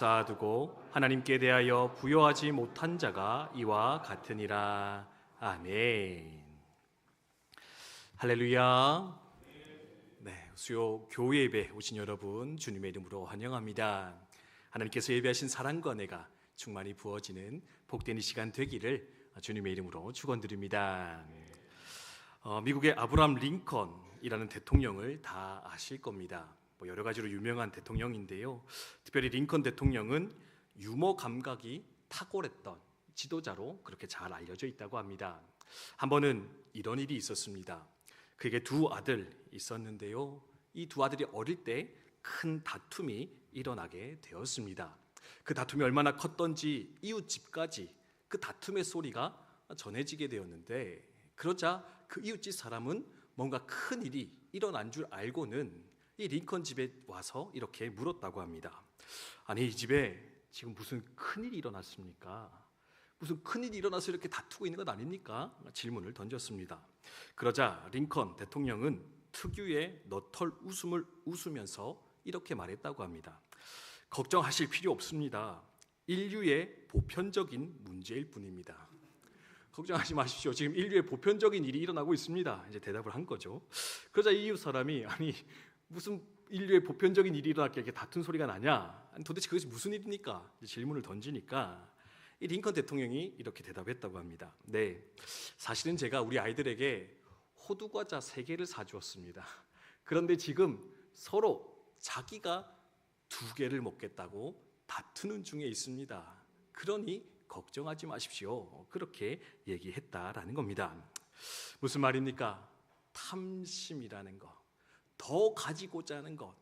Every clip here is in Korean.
쌓아두고 하나님께 대하여 부여하지 못한 자가 이와 같으니라. 아멘. 할렐루야. 네, 수요 교회 예배 오신 여러분 주님의 이름으로 환영합니다. 하나님께서 예배하신 사랑과 은혜가 충만히 부어지는 복된 이 시간 되기를 주님의 이름으로 축원드립니다. 어, 미국의 아브라함 링컨이라는 대통령을 다 아실 겁니다. 뭐 여러 가지로 유명한 대통령인데요. 특별히 링컨 대통령은 유머 감각이 탁월했던 지도자로 그렇게 잘 알려져 있다고 합니다. 한 번은 이런 일이 있었습니다. 그에게 두 아들 있었는데요. 이 두 아들이 어릴 때 큰 다툼이 일어나게 되었습니다. 그 다툼이 얼마나 컸던지 이웃 집까지 그 다툼의 소리가 전해지게 되었는데 그러자 그 이웃집 사람은 뭔가 큰 일이 일어난 줄 알고는 이 링컨 집에 와서 이렇게 물었다고 합니다. 아니 이 집에 지금 무슨 큰일이 일어났습니까? 무슨 큰일이 일어나서 이렇게 다투고 있는 것 아닙니까? 질문을 던졌습니다. 그러자 링컨 대통령은 특유의 너털 웃음을 웃으면서 이렇게 말했다고 합니다. 걱정하실 필요 없습니다. 인류의 보편적인 문제일 뿐입니다. 걱정하지 마십시오. 지금 인류의 보편적인 일이 일어나고 있습니다. 이제 대답을 한 거죠. 그러자 이웃 사람이 아니 무슨 인류의 보편적인 일이 일어났게 이렇게 다툰 소리가 나냐? 도대체 그것이 무슨 일입니까? 질문을 던지니까 이 링컨 대통령이 이렇게 대답했다고 합니다. 네, 사실은 제가 우리 아이들에게 호두 과자 세 개를 사주었습니다. 그런데 지금 서로 자기가 두 개를 먹겠다고 다투는 중에 있습니다. 그러니 걱정하지 마십시오. 그렇게 얘기했다라는 겁니다. 무슨 말입니까? 탐심이라는 것. 더 가지고자 하는 것,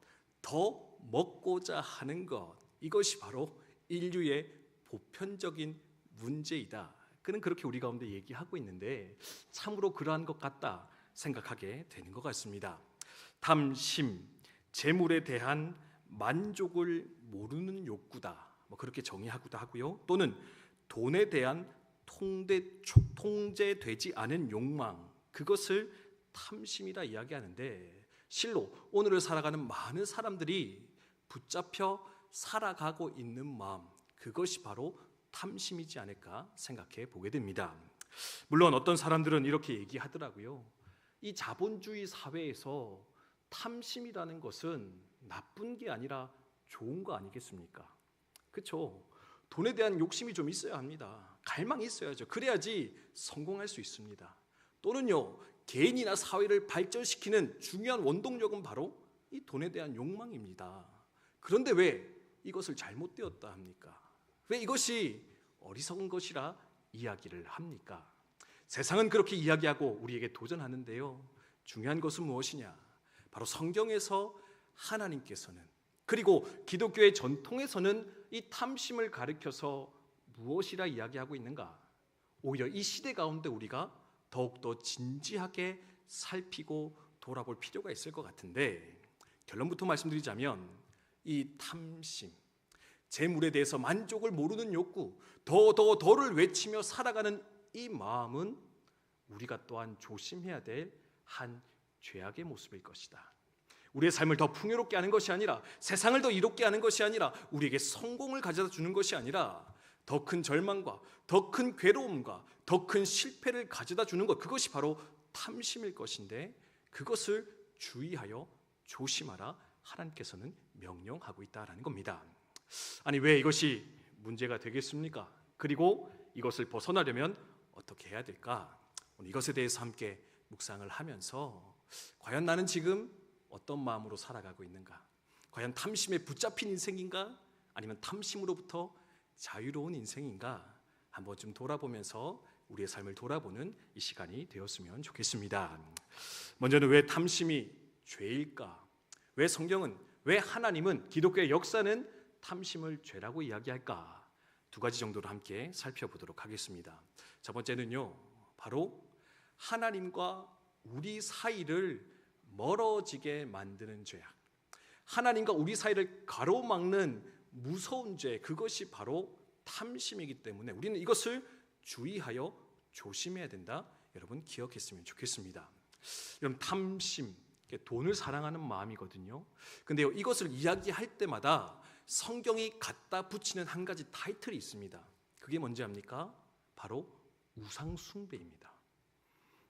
더 먹고자 하는 것, 이것이 바로 인류의 보편적인 문제이다. 그는 그렇게 우리 가운데 얘기하고 있는데 참으로 그러한 것 같다 생각하게 되는 것 같습니다. 탐심, 재물에 대한 만족을 모르는 욕구다. 뭐 그렇게 정의하기도 하고요. 또는 돈에 대한 통대, 통제되지 않은 욕망, 그것을 탐심이라 이야기하는데 실로 오늘을 살아가는 많은 사람들이 붙잡혀 살아가고 있는 마음 그것이 바로 탐심이지 않을까 생각해 보게 됩니다. 물론 어떤 사람들은 이렇게 얘기하더라고요. 이 자본주의 사회에서 탐심이라는 것은 나쁜 게 아니라 좋은 거 아니겠습니까? 그렇죠. 돈에 대한 욕심이 좀 있어야 합니다. 갈망이 있어야죠. 그래야지 성공할 수 있습니다. 또는요, 개인이나 사회를 발전시키는 중요한 원동력은 바로 이 돈에 대한 욕망입니다. 그런데 왜 이것을 잘못되었다 합니까? 왜 이것이 어리석은 것이라 이야기를 합니까? 세상은 그렇게 이야기하고 우리에게 도전하는데요. 중요한 것은 무엇이냐? 바로 성경에서 하나님께서는 그리고 기독교의 전통에서는 이 탐심을 가리켜서 무엇이라 이야기하고 있는가? 오히려 이 시대 가운데 우리가 더욱더 진지하게 살피고 돌아볼 필요가 있을 것 같은데 결론부터 말씀드리자면 이 탐심, 재물에 대해서 만족을 모르는 욕구, 더 더 더를 외치며 살아가는 이 마음은 우리가 또한 조심해야 될 한 죄악의 모습일 것이다. 우리의 삶을 더 풍요롭게 하는 것이 아니라 세상을 더 이롭게 하는 것이 아니라 우리에게 성공을 가져다 주는 것이 아니라 더 큰 절망과 더 큰 괴로움과 더 큰 실패를 가져다 주는 것 그것이 바로 탐심일 것인데 그것을 주의하여 조심하라 하나님께서는 명령하고 있다라는 겁니다. 아니 왜 이것이 문제가 되겠습니까? 그리고 이것을 벗어나려면 어떻게 해야 될까? 오늘 이것에 대해서 함께 묵상을 하면서 과연 나는 지금 어떤 마음으로 살아가고 있는가? 과연 탐심에 붙잡힌 인생인가? 아니면 탐심으로부터 자유로운 인생인가? 한번 좀 돌아보면서 우리의 삶을 돌아보는 이 시간이 되었으면 좋겠습니다. 먼저는 왜 탐심이 죄일까? 왜 성경은 왜 하나님은 기독교의 역사는 탐심을 죄라고 이야기할까? 두 가지 정도로 함께 살펴보도록 하겠습니다. 첫 번째는요, 바로 하나님과 우리 사이를 멀어지게 만드는 죄악. 하나님과 우리 사이를 가로막는 무서운 죄, 그것이 바로 탐심이기 때문에 우리는 이것을 주의하여 조심해야 된다. 여러분 기억했으면 좋겠습니다. 여러분 탐심, 돈을 사랑하는 마음이거든요. 근데 이것을 이야기할 때마다 성경이 갖다 붙이는 한 가지 타이틀이 있습니다. 그게 뭔지 압니까? 바로 우상 숭배입니다.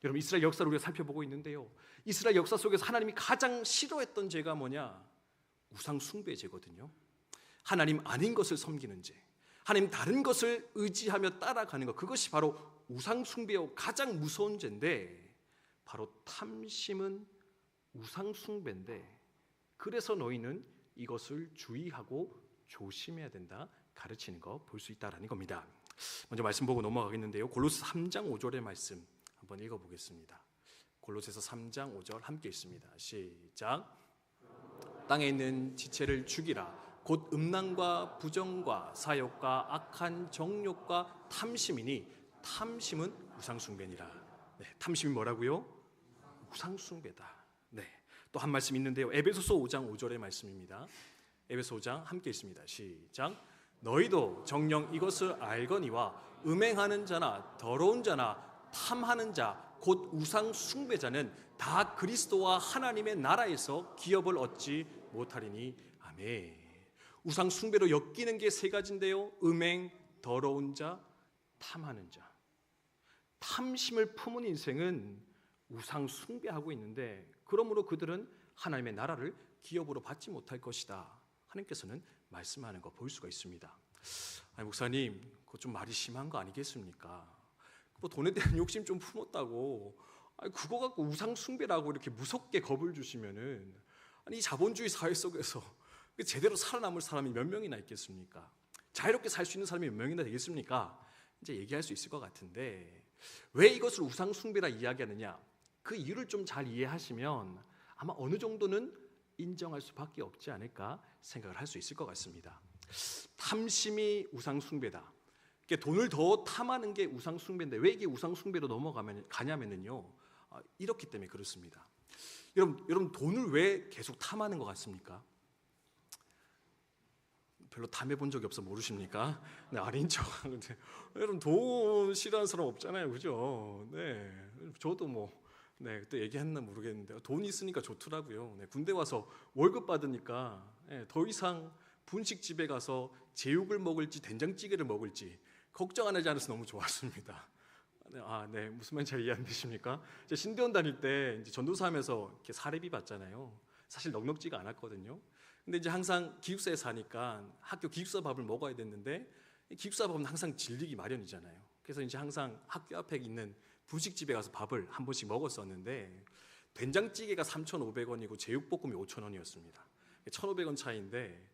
여러분 이스라엘 역사를 우리가 살펴보고 있는데요. 이스라엘 역사 속에서 하나님이 가장 싫어했던 죄가 뭐냐? 우상 숭배 죄거든요. 하나님 아닌 것을 섬기는 죄. 하나님 다른 것을 의지하며 따라가는 것. 그것이 바로 우상 숭배요 가장 무서운 죄인데 바로 탐심은 우상 숭배인데 그래서 너희는 이것을 주의하고 조심해야 된다 가르치는 거 볼 수 있다라는 겁니다. 먼저 말씀 보고 넘어가겠는데요. 골로새 3장 5절의 말씀 한번 읽어 보겠습니다. 골로새서 3장 5절 함께 있습니다. 시작. 땅에 있는 지체를 죽이라. 곧 음란과 부정과 사욕과 악한 정욕과 탐심이니 탐심은 우상숭배니라. 네, 탐심이 뭐라고요? 우상숭배다. 네. 또 한 말씀 있는데요. 에베소서 5장 5절의 말씀입니다. 에베소 5장 함께 있습니다. 시작. 너희도 정령 이것을 알거니와 음행하는 자나 더러운 자나 탐하는 자 곧 우상 숭배자는 다 그리스도와 하나님의 나라에서 기업을 얻지 못하리니 아멘. 우상 숭배로 엮이는 게 세 가지인데요. 음행, 더러운 자, 탐하는 자. 탐심을 품은 인생은 우상 숭배하고 있는데 그러므로 그들은 하나님의 나라를 기업으로 받지 못할 것이다. 하나님께서는 말씀하는 거 볼 수가 있습니다. 아니, 목사님, 그거 좀 말이 심한 거 아니겠습니까? 뭐 돈에 대한 욕심 좀 품었다고, 아니, 그거 갖고 우상 숭배라고 이렇게 무섭게 겁을 주시면은 아니 이 자본주의 사회 속에서 제대로 살아남을 사람이 몇 명이나 있겠습니까? 자유롭게 살 수 있는 사람이 몇 명이나 되겠습니까? 이제 얘기할 수 있을 것 같은데 왜 이것을 우상 숭배라 이야기하느냐? 그 이유를 좀 잘 이해하시면 아마 어느 정도는 인정할 수밖에 없지 않을까 생각을 할 수 있을 것 같습니다. 탐심이 우상 숭배다. 돈을 더 탐하는 게 우상 숭배인데 왜 이게 우상 숭배로 넘어가면 가냐면은요. 아, 이렇기 때문에 그렇습니다. 여러분, 여러분 돈을 왜 계속 탐하는 것 같습니까? 별로 탐해 본 적이 없어 모르십니까? 네, 아닌 척 하는데 여러분 돈 싫어하는 사람 없잖아요, 그죠? 네, 저도 뭐 네, 그때 얘기했나 모르겠는데 돈 있으니까 좋더라고요. 네, 군대 와서 월급 받으니까 네, 더 이상 분식집에 가서 제육을 먹을지 된장찌개를 먹을지 걱정 안 하지 않아서 너무 좋았습니다. 네, 아, 네, 무슨 말인지 잘 이해 안 되십니까? 제 신대원 다닐 때 이제 전도사 하면서 이렇게 사례비 받잖아요. 사실 넉넉지가 않았거든요. 근데 이제 항상 기숙사에 사니까 학교 기숙사 밥을 먹어야 됐는데 기숙사 밥은 항상 질리기 마련이잖아요. 그래서 이제 항상 학교 앞에 있는 분식집에 가서 밥을 한 번씩 먹었었는데 된장찌개가 3,500원이고 제육볶음이 5,000원이었습니다. 1,500원 차이인데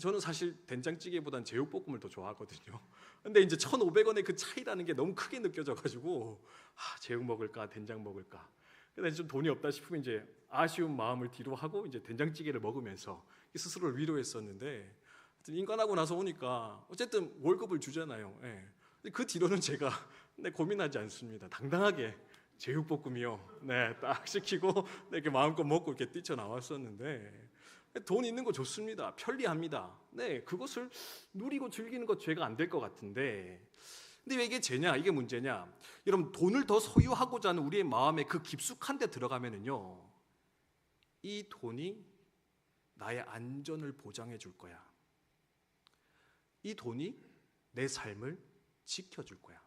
저는 사실 된장찌개보단 제육볶음을 더 좋아하거든요. 근데 이제 1,500원의 그 차이라는 게 너무 크게 느껴져 가지고 아, 제육 먹을까 된장 먹을까. 근데 좀 돈이 없다 싶으면 이제 아쉬운 마음을 뒤로 하고 이제 된장찌개를 먹으면서 스스로를 위로했었는데 인간하고 나서 오니까 어쨌든 월급을 주잖아요. 예. 그 뒤로는 제가 네, 고민하지 않습니다. 당당하게 제육볶음이요. 네, 딱 시키고 네, 이렇게 마음껏 먹고 이렇게 뛰쳐 나왔었는데 돈 있는 거 좋습니다. 편리합니다. 네, 그것을 누리고 즐기는 것 죄가 안 될 것 같은데 근데 왜 이게 죄냐? 이게 문제냐? 여러분 돈을 더 소유하고자 하는 우리의 마음에 그 깊숙한 데 들어가면은요. 이 돈이 나의 안전을 보장해 줄 거야. 이 돈이 내 삶을 지켜 줄 거야.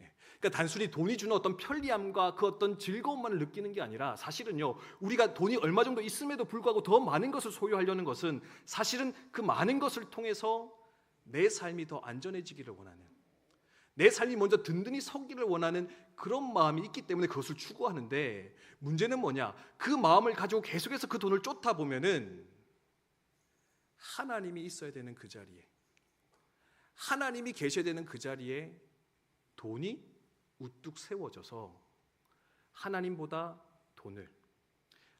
예. 그러니까 단순히 돈이 주는 어떤 편리함과 그 어떤 즐거움만을 느끼는 게 아니라 사실은요, 우리가 돈이 얼마 정도 있음에도 불구하고 더 많은 것을 소유하려는 것은 사실은 그 많은 것을 통해서 내 삶이 더 안전해지기를 원하는 내 삶이 먼저 든든히 서기를 원하는 그런 마음이 있기 때문에 그것을 추구하는데 문제는 뭐냐? 그 마음을 가지고 계속해서 그 돈을 쫓다 보면은 하나님이 있어야 되는 그 자리에 하나님이 계셔야 되는 그 자리에 돈이 우뚝 세워져서 하나님보다 돈을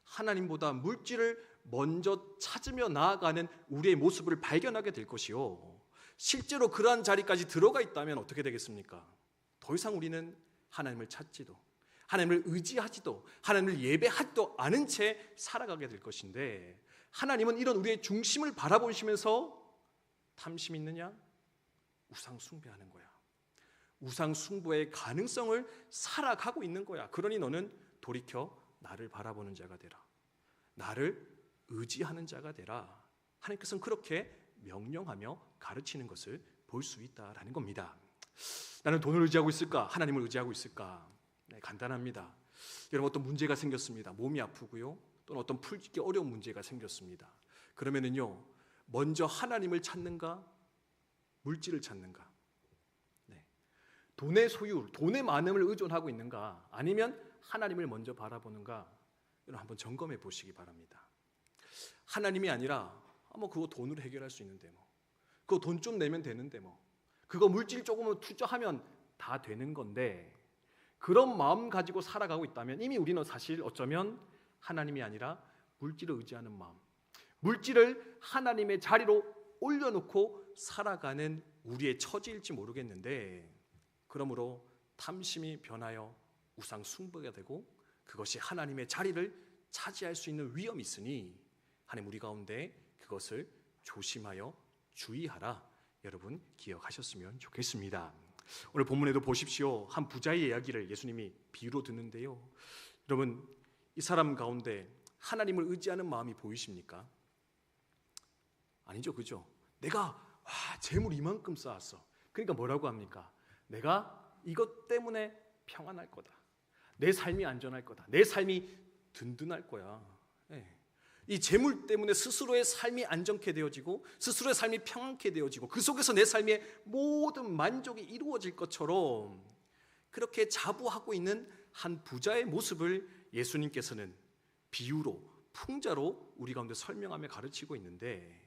하나님보다 물질을 먼저 찾으며 나아가는 우리의 모습을 발견하게 될 것이요. 실제로 그러한 자리까지 들어가 있다면 어떻게 되겠습니까? 더 이상 우리는 하나님을 찾지도 하나님을 의지하지도 하나님을 예배하지도 않은 채 살아가게 될 것인데 하나님은 이런 우리의 중심을 바라보시면서 탐심 있느냐? 우상 숭배하는 거야. 우상 숭배의 가능성을 살아가고 있는 거야. 그러니 너는 돌이켜 나를 바라보는 자가 되라. 나를 의지하는 자가 되라. 하나님께서는 그렇게 명령하며 가르치는 것을 볼 수 있다라는 겁니다. 나는 돈을 의지하고 있을까? 하나님을 의지하고 있을까? 네, 간단합니다. 여러분 어떤 문제가 생겼습니다. 몸이 아프고요. 또는 어떤 풀기 어려운 문제가 생겼습니다. 그러면은요. 먼저 하나님을 찾는가? 물질을 찾는가? 네. 돈의 소유, 돈의 많음을 의존하고 있는가? 아니면 하나님을 먼저 바라보는가? 여러분 한번 점검해 보시기 바랍니다. 하나님이 아니라 아, 뭐 그거 돈으로 해결할 수 있는데 뭐 그거 돈 좀 내면 되는데 뭐 그거 물질 조금만 투자하면 다 되는 건데 그런 마음 가지고 살아가고 있다면 이미 우리는 사실 어쩌면 하나님이 아니라 물질을 의지하는 마음 물질을 하나님의 자리로 올려놓고 살아가는 우리의 처지일지 모르겠는데 그러므로 탐심이 변하여 우상 숭배가 되고 그것이 하나님의 자리를 차지할 수 있는 위험이 있으니 하나님 우리 가운데 그것을 조심하여 주의하라 여러분 기억하셨으면 좋겠습니다. 오늘 본문에도 보십시오. 한 부자의 이야기를 예수님이 비유로 듣는데요. 여러분 이 사람 가운데 하나님을 의지하는 마음이 보이십니까? 아니죠, 그죠? 내가 와, 재물 이만큼 쌓았어. 그러니까 뭐라고 합니까? 내가 이것 때문에 평안할 거다. 내 삶이 안전할 거다. 내 삶이 든든할 거야. 예. 이 재물 때문에 스스로의 삶이 안정케 되어지고 스스로의 삶이 평안케 되어지고 그 속에서 내 삶의 모든 만족이 이루어질 것처럼 그렇게 자부하고 있는 한 부자의 모습을 예수님께서는 비유로 풍자로 우리 가운데 설명하며 가르치고 있는데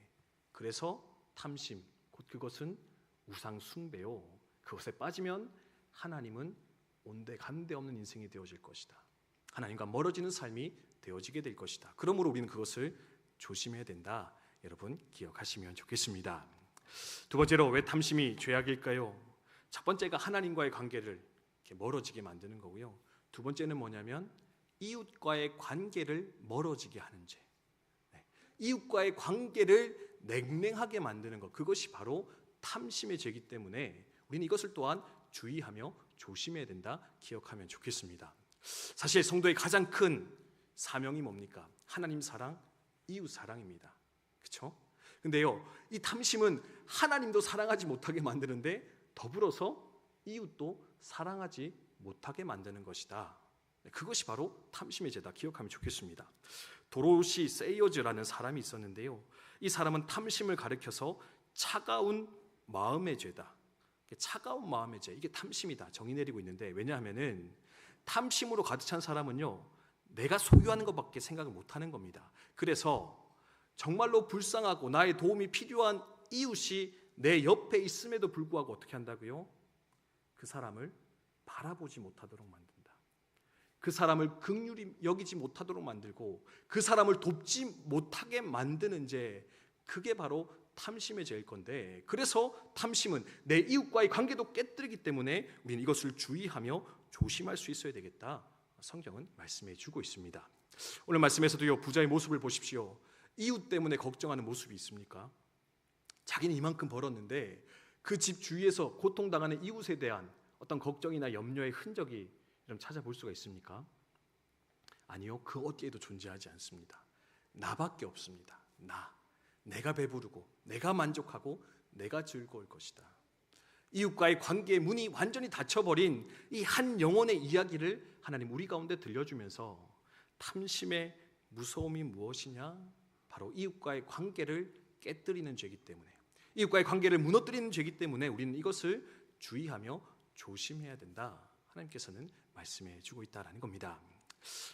그래서 탐심 곧 그것은 우상 숭배요 그것에 빠지면 하나님은 온데 간데 없는 인생이 되어질 것이다. 하나님과 멀어지는 삶이 되어지게 될 것이다. 그러므로 우리는 그것을 조심해야 된다. 여러분 기억하시면 좋겠습니다. 두 번째로 왜 탐심이 죄악일까요? 첫 번째가 하나님과의 관계를 멀어지게 만드는 거고요. 두 번째는 뭐냐면 이웃과의 관계를 멀어지게 하는 죄. 네. 이웃과의 관계를 냉랭하게 만드는 것. 그것이 바로 탐심의 죄이기 때문에 우리는 이것을 또한 주의하며 조심해야 된다. 기억하면 좋겠습니다. 사실 성도의 가장 큰 사명이 뭡니까? 하나님 사랑, 이웃 사랑입니다. 그렇죠? 근데요, 이 탐심은 하나님도 사랑하지 못하게 만드는데 더불어서 이웃도 사랑하지 못하게 만드는 것이다. 네, 그것이 바로 탐심의 죄다. 기억하면 좋겠습니다. 도로시 세이어즈라는 사람이 있었는데요. 이 사람은 탐심을 가리켜서 차가운 마음의 죄다. 차가운 마음의 죄. 이게 탐심이다. 정의 내리고 있는데 왜냐하면은 탐심으로 가득 찬 사람은요. 내가 소유하는 것밖에 생각을 못 하는 겁니다. 그래서 정말로 불쌍하고 나의 도움이 필요한 이웃이 내 옆에 있음에도 불구하고 어떻게 한다고요? 그 사람을 바라보지 못하도록 만든다. 그 사람을 극률이 여기지 못하도록 만들고 그 사람을 돕지 못하게 만드는 죄 그게 바로 탐심의 죄일 건데 그래서 탐심은 내 이웃과의 관계도 깨뜨리기 때문에 우리는 이것을 주의하며 조심할 수 있어야 되겠다. 성경은 말씀해 주고 있습니다. 오늘 말씀에서도요 부자의 모습을 보십시오. 이웃 때문에 걱정하는 모습이 있습니까? 자기는 이만큼 벌었는데 그 집 주위에서 고통당하는 이웃에 대한 어떤 걱정이나 염려의 흔적이 좀 찾아볼 수가 있습니까? 아니요, 그 어디에도 존재하지 않습니다. 나밖에 없습니다. 나. 내가 배부르고, 내가 만족하고, 내가 즐거울 것이다. 이웃과의 관계의 문이 완전히 닫혀버린 이 한 영혼의 이야기를 하나님 우리 가운데 들려주면서 탐심의 무서움이 무엇이냐? 바로 이웃과의 관계를 깨뜨리는 죄이기 때문에 이웃과의 관계를 무너뜨리는 죄이기 때문에 우리는 이것을 주의하며 조심해야 된다. 하나님께서는 말씀해 주고 있다라는 겁니다.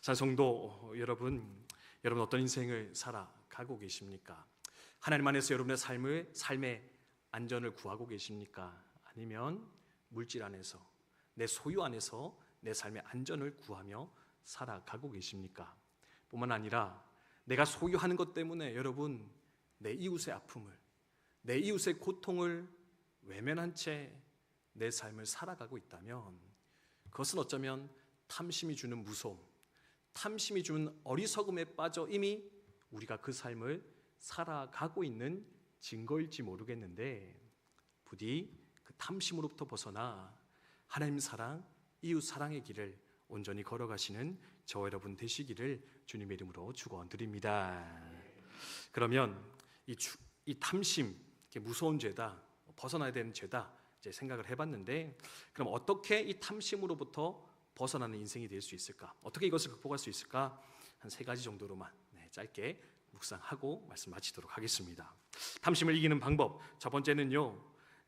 자, 성도 여러분, 여러분 어떤 인생을 살아가고 계십니까? 하나님 안에서 여러분의 삶을 삶의 안전을 구하고 계십니까? 아니면 물질 안에서 내 소유 안에서 내 삶의 안전을 구하며 살아가고 계십니까? 뿐만 아니라 내가 소유하는 것 때문에 여러분 내 이웃의 아픔을 내 이웃의 고통을 외면한 채 내 삶을 살아가고 있다면 그것은 어쩌면 탐심이 주는 무서움, 탐심이 주는 어리석음에 빠져 이미 우리가 그 삶을 살아가고 있는 증거일지 모르겠는데 부디 그 탐심으로부터 벗어나 하나님 사랑, 이웃 사랑의 길을 온전히 걸어가시는 저 여러분 되시기를 주님의 이름으로 축원드립니다. 그러면 이, 주, 이 탐심 무서운 죄다, 벗어나야 되는 죄다 이제 생각을 해봤는데 그럼 어떻게 이 탐심으로부터 벗어나는 인생이 될 수 있을까? 어떻게 이것을 극복할 수 있을까? 한 세 가지 정도로만 네, 짧게 묵상하고 말씀 마치도록 하겠습니다. 탐심을 이기는 방법 첫 번째는요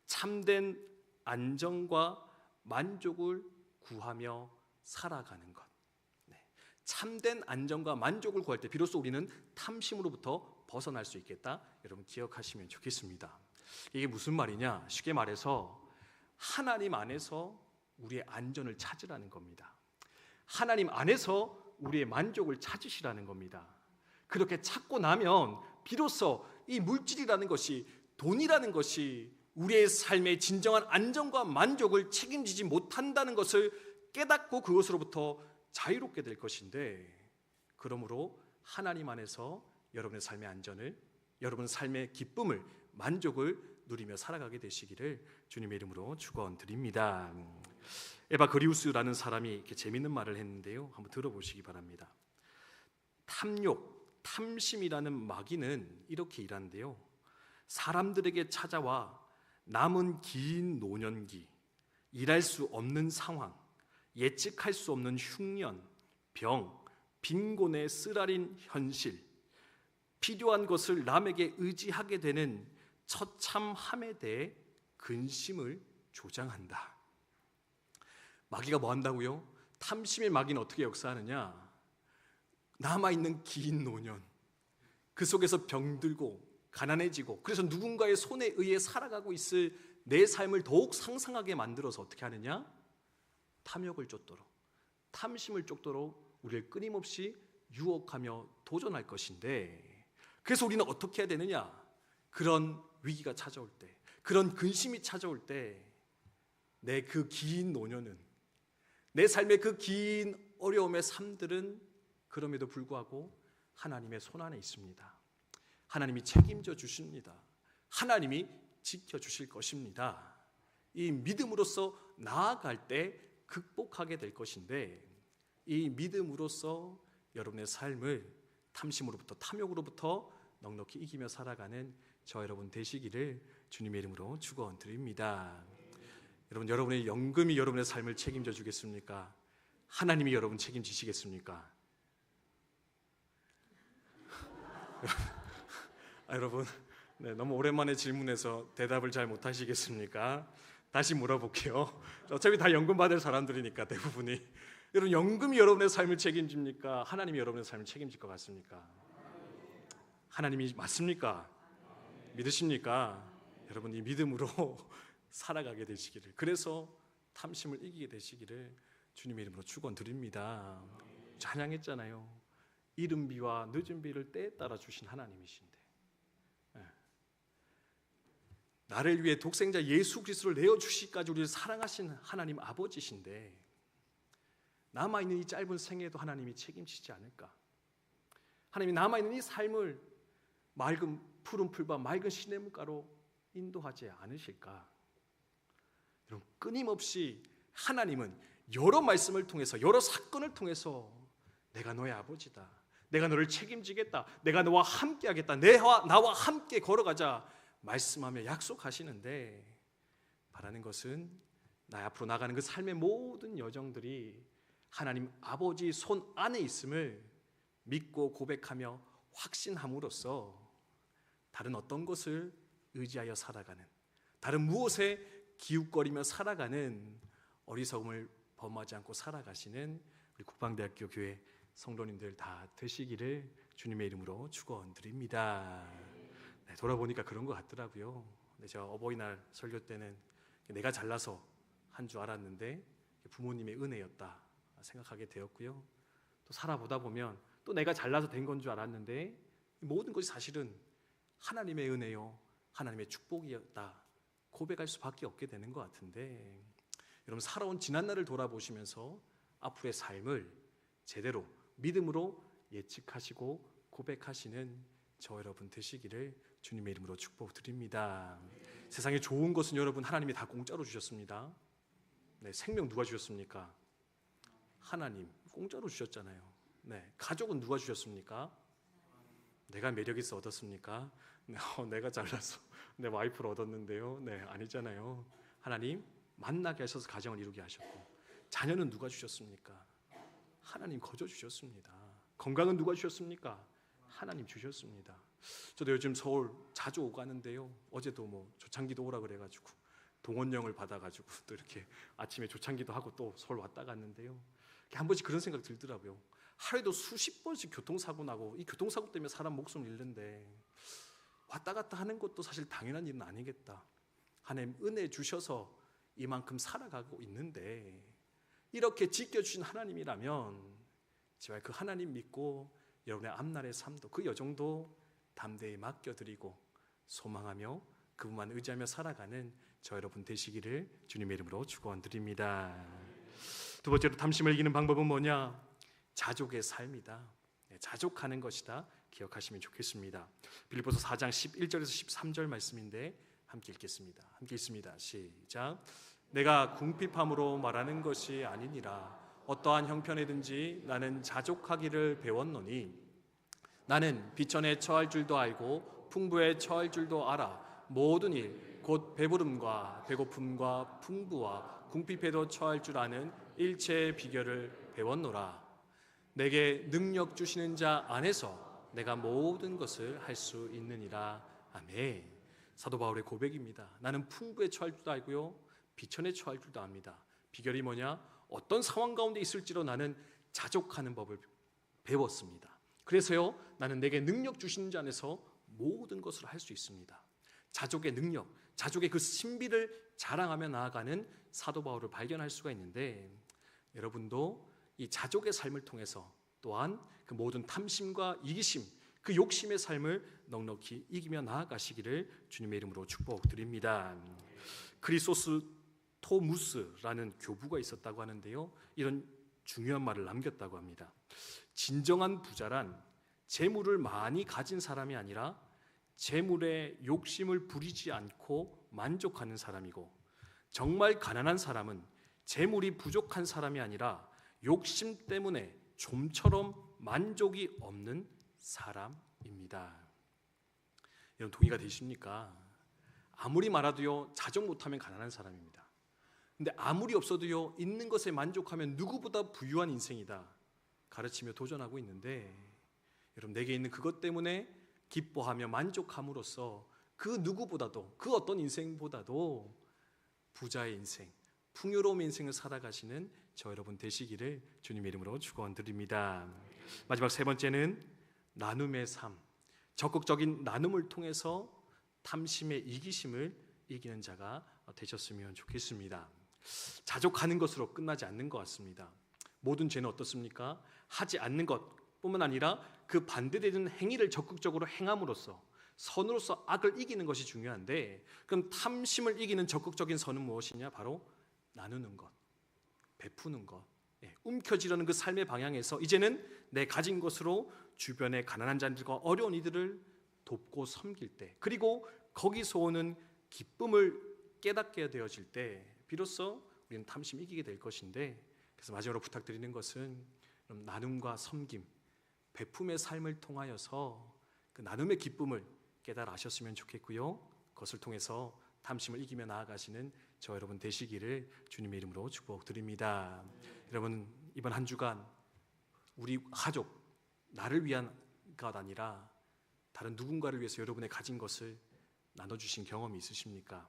참된 안정과 만족을 구하며 살아가는 것. 네. 참된 안정과 만족을 구할 때 비로소 우리는 탐심으로부터 벗어날 수 있겠다. 여러분 기억하시면 좋겠습니다. 이게 무슨 말이냐? 쉽게 말해서 하나님 안에서 우리의 안전을 찾으라는 겁니다. 하나님 안에서 우리의 만족을 찾으시라는 겁니다. 그렇게 찾고 나면 비로소 이 물질이라는 것이 돈이라는 것이 우리의 삶의 진정한 안정과 만족을 책임지지 못한다는 것을 깨닫고 그것으로부터 자유롭게 될 것인데 그러므로 하나님 안에서 여러분의 삶의 안전을 여러분 삶의 기쁨을 만족을 누리며 살아가게 되시기를 주님의 이름으로 축원드립니다. 에바 그리우스라는 사람이 이렇게 재밌는 말을 했는데요. 한번 들어보시기 바랍니다. 탐욕, 탐심이라는 마귀는 이렇게 일하는데요. 사람들에게 찾아와 남은 긴 노년기, 일할 수 없는 상황, 예측할 수 없는 흉년, 병, 빈곤의 쓰라린 현실, 필요한 것을 남에게 의지하게 되는 처참함에 대해 근심을 조장한다. 마귀가 뭐 한다고요? 탐심의 마귀는 어떻게 역사하느냐? 남아 있는 긴 노년, 그 속에서 병들고 가난해지고 그래서 누군가의 손에 의해 살아가고 있을 내 삶을 더욱 상상하게 만들어서 어떻게 하느냐? 탐욕을 쫓도록 탐심을 쫓도록 우리를 끊임없이 유혹하며 도전할 것인데 그래서 우리는 어떻게 해야 되느냐? 그런 위기가 찾아올 때, 그런 근심이 찾아올 때 내 그 긴 노년은 내 삶의 그 긴 어려움의 삶들은 그럼에도 불구하고 하나님의 손 안에 있습니다. 하나님이 책임져 주십니다. 하나님이 지켜 주실 것입니다. 이 믿음으로써 나아갈 때 극복하게 될 것인데 이 믿음으로써 여러분의 삶을 탐심으로부터 탐욕으로부터 넉넉히 이기며 살아가는 저 여러분 되시기를 주님의 이름으로 축원드립니다. 여러분 여러분의 연금이 여러분의 삶을 책임져 주겠습니까? 하나님이 여러분 책임지시겠습니까? 아, 여러분 네, 너무 오랜만에 질문해서 대답을 잘 못하시겠습니까? 다시 물어볼게요. 어차피 다 연금 받을 사람들이니까 대부분이 여러분 연금이 여러분의 삶을 책임집니까? 하나님이 여러분의 삶을 책임질 것 같습니까? 하나님이 맞습니까? 믿으십니까? 여러분 이 믿음으로 살아가게 되시기를 그래서 탐심을 이기게 되시기를 주님의 이름으로 축원드립니다. 찬양했잖아요. 이른 비와 늦은 비를 때에 따라 주신 하나님이신데 예. 나를 위해 독생자 예수 그리스도를 내어 주시까지 우리를 사랑하신 하나님 아버지신데 남아 있는 이 짧은 생애도 하나님이 책임지지 않을까? 하나님이 남아 있는 이 삶을 맑은 푸른 풀과 맑은 시냇물가로 인도하지 않으실까? 여러분 끊임없이 하나님은 여러 말씀을 통해서 여러 사건을 통해서 내가 너의 아버지다. 내가 너를 책임지겠다. 내가 너와 함께 하겠다. 내와 나와 함께 걸어가자. 말씀하며 약속하시는데 바라는 것은 나 앞으로 나가는 그 삶의 모든 여정들이 하나님 아버지 손 안에 있음을 믿고 고백하며 확신함으로써 다른 어떤 것을 의지하여 살아가는 다른 무엇에 기웃거리며 살아가는 어리석음을 범하지 않고 살아가시는 우리 국방대학교 교회 성도님들 다 되시기를 주님의 이름으로 축원드립니다. 네, 돌아보니까 그런 것 같더라고요. 근데 제가 어버이날 설교 때는 내가 잘나서 한 줄 알았는데 부모님의 은혜였다 생각하게 되었고요. 또 살아보다 보면 또 내가 잘나서 된 건 줄 알았는데 모든 것이 사실은 하나님의 은혜요, 하나님의 축복이었다 고백할 수밖에 없게 되는 것 같은데 여러분 살아온 지난 날을 돌아보시면서 앞으로의 삶을 제대로 믿음으로 예측하시고 고백하시는 저 여러분 되시기를 주님의 이름으로 축복드립니다. 세상에 좋은 것은 여러분 하나님이 다 공짜로 주셨습니다. 네, 생명 누가 주셨습니까? 하나님 공짜로 주셨잖아요. 네, 가족은 누가 주셨습니까? 내가 매력 있어 얻었습니까? 네, 어, 내가 잘나서 내 와이프를 얻었는데요. 네, 아니잖아요. 하나님 만나게 하셔서 가정을 이루게 하셨고 자녀는 누가 주셨습니까? 하나님 거저 주셨습니다. 건강은 누가 주셨습니까? 하나님 주셨습니다. 저도 요즘 서울 자주 오고 가는데요. 어제도 뭐 조창기도 오라 그래가지고 동원령을 받아가지고 또 이렇게 아침에 조창기도 하고 또 서울 왔다 갔는데요. 한 번씩 그런 생각 들더라고요. 하루에도 수십 번씩 교통사고 나고 이 교통사고 때문에 사람 목숨 잃는데 왔다 갔다 하는 것도 사실 당연한 일은 아니겠다. 하나님 은혜 주셔서 이만큼 살아가고 있는데 이렇게 지켜주신 하나님이라면 제발 그 하나님 믿고 여러분의 앞날의 삶도 그 여정도 담대히 맡겨드리고 소망하며 그분만 의지하며 살아가는 저 여러분 되시기를 주님의 이름으로 축원드립니다. 두 번째로 탐심을 이기는 방법은 뭐냐? 자족의 삶이다. 네, 자족하는 것이다. 기억하시면 좋겠습니다. 빌립보서 4장 11절에서 13절 말씀인데 함께 읽겠습니다. 함께 읽습니다. 시작. 내가 궁핍함으로 말하는 것이 아니니라 어떠한 형편이든지 나는 자족하기를 배웠노니 나는 비천에 처할 줄도 알고 풍부에 처할 줄도 알아 모든 일 곧 배부름과 배고픔과 풍부와 궁핍에도 처할 줄 아는 일체의 비결을 배웠노라 내게 능력 주시는 자 안에서 내가 모든 것을 할 수 있느니라. 아멘. 사도 바울의 고백입니다. 나는 풍부에 처할 줄도 알고요 비천에 처할 줄도 압니다. 비결이 뭐냐? 어떤 상황 가운데 있을지로 나는 자족하는 법을 배웠습니다. 그래서요, 나는 내게 능력 주시는 자 안에서 모든 것을 할 수 있습니다. 자족의 능력, 자족의 그 신비를 자랑하며 나아가는 사도 바울을 발견할 수가 있는데 여러분도 이 자족의 삶을 통해서 또한 그 모든 탐심과 이기심, 그 욕심의 삶을 넉넉히 이기며 나아가시기를 주님의 이름으로 축복드립니다. 크리소스 토무스라는 교부가 있었다고 하는데요. 이런 중요한 말을 남겼다고 합니다. 진정한 부자란 재물을 많이 가진 사람이 아니라 재물에 욕심을 부리지 않고 만족하는 사람이고 정말 가난한 사람은 재물이 부족한 사람이 아니라 욕심 때문에 좀처럼 만족이 없는 사람입니다. 여러분 동의가 되십니까? 아무리 말아도요 자족 못하면 가난한 사람입니다. 근데 아무리 없어도요 있는 것에 만족하면 누구보다 부유한 인생이다 가르치며 도전하고 있는데 여러분 내게 있는 그것 때문에 기뻐하며 만족함으로써 그 누구보다도 그 어떤 인생보다도 부자의 인생, 풍요로운 인생을 살아가시는 저 여러분 되시기를 주님의 이름으로 축원드립니다. 마지막 세 번째는 나눔의 삶, 적극적인 나눔을 통해서 탐심의 이기심을 이기는 자가 되셨으면 좋겠습니다. 자족하는 것으로 끝나지 않는 것 같습니다. 모든 죄는 어떻습니까? 하지 않는 것뿐만 아니라 그 반대되는 행위를 적극적으로 행함으로써 선으로서 악을 이기는 것이 중요한데 그럼 탐심을 이기는 적극적인 선은 무엇이냐? 바로 나누는 것, 베푸는 것, 예, 움켜쥐려는 그 삶의 방향에서 이제는 내 가진 것으로 주변의 가난한 자들과 어려운 이들을 돕고 섬길 때 그리고 거기서 오는 기쁨을 깨닫게 되어질 때 비로소 우리는 탐심 이기게 될 것인데 그래서 마지막으로 부탁드리는 것은 나눔과 섬김, 베품의 삶을 통하여서 그 나눔의 기쁨을 깨달으셨으면 좋겠고요. 그것을 통해서 탐심을 이기며 나아가시는 저 여러분 되시기를 주님의 이름으로 축복드립니다. 여러분 이번 한 주간 우리 가족 나를 위한 것 아니라 다른 누군가를 위해서 여러분의 가진 것을 나눠주신 경험이 있으십니까?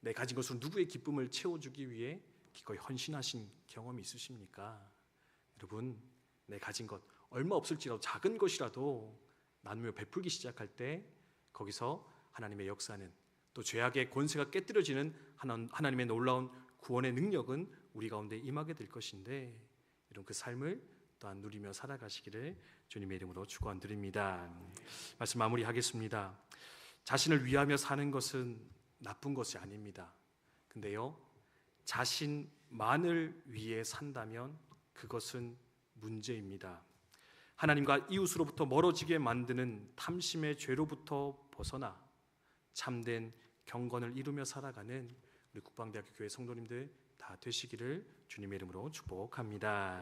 내 가진 것으로 누구의 기쁨을 채워주기 위해 기꺼이 헌신하신 경험이 있으십니까? 여러분, 내 가진 것 얼마 없을지라도 작은 것이라도 나누며 베풀기 시작할 때 거기서 하나님의 역사는 또 죄악의 권세가 깨뜨려지는 하나님의 놀라운 구원의 능력은 우리 가운데 임하게 될 것인데 이런 그 삶을 또한 누리며 살아가시기를 주님의 이름으로 축원드립니다. 말씀 마무리하겠습니다. 자신을 위하며 사는 것은 나쁜 것이 아닙니다. 근데요, 자신만을 위해 산다면 그것은 문제입니다. 하나님과 이웃으로부터 멀어지게 만드는 탐심의 죄로부터 벗어나 참된 경건을 이루며 살아가는 우리 국방대학교 교회 성도님들 다 되시기를 주님의 이름으로 축복합니다.